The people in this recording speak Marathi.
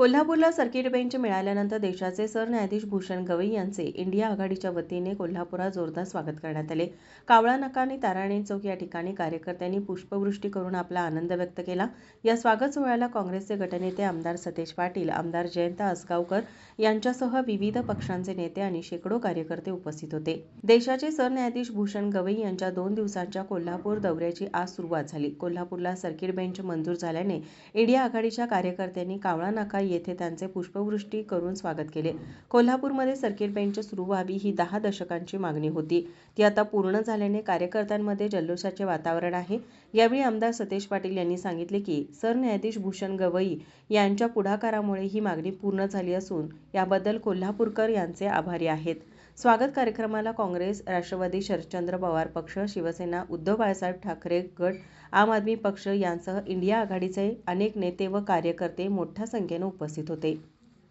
कोल्हापूरला सर्किट बेंच मिळाल्यानंतर देशाचे सरन्यायाधीश भूषण गवई यांचे इंडिया आघाडीच्या वतीने कोल्हापुरात जोरदार स्वागत करण्यात आले. कावळा नका आणि ताराणी चौक या ठिकाणी कार्यकर्त्यांनी पुष्पवृष्टी करून आपला आनंद व्यक्त केला. या स्वागत सोहळ्याला काँग्रेसचे गटनेते आमदार सतेज पाटील आमदार जयंत आसगावकर यांच्यासह विविध पक्षांचे नेते आणि शेकडो कार्यकर्ते उपस्थित होते. देशाचे सरन्यायाधीश भूषण गवई यांच्या दोन दिवसांच्या कोल्हापूर दौऱ्याची आज सुरुवात झाली. कोल्हापूरला सर्किट बेंच मंजूर झाल्याने इंडिया आघाडीच्या कार्यकर्त्यांनी कावळा नाका येथे त्यांचे पुष्पवृष्टी करून स्वागत केले. कोल्हापूरमध्ये सर्किट बेंच सुरू व्हावी ही दहा दशकांची मागणी होती. ती आता पूर्ण झाल्याने कार्यकर्त्यांमध्ये जल्लोषाचे वातावरण आहे. यावेळी आमदार सतेज पाटील यांनी सांगितले की सरन्यायाधीश भूषण गवई यांच्या पुढाकारामुळे ही मागणी पूर्ण झाली असून याबद्दल कोल्हापूरकर यांचे आभारी आहेत. स्वागत कार्यक्रमाला काँग्रेस राष्ट्रवादी शरदचंद्र पवार पक्ष शिवसेना उद्धव बाळासाहेब ठाकरे गट आम आदमी पक्ष यांसह इंडिया आघाडीचे अनेक नेते व कार्यकर्ते मोठ्या संख्येने उपस्थित होते.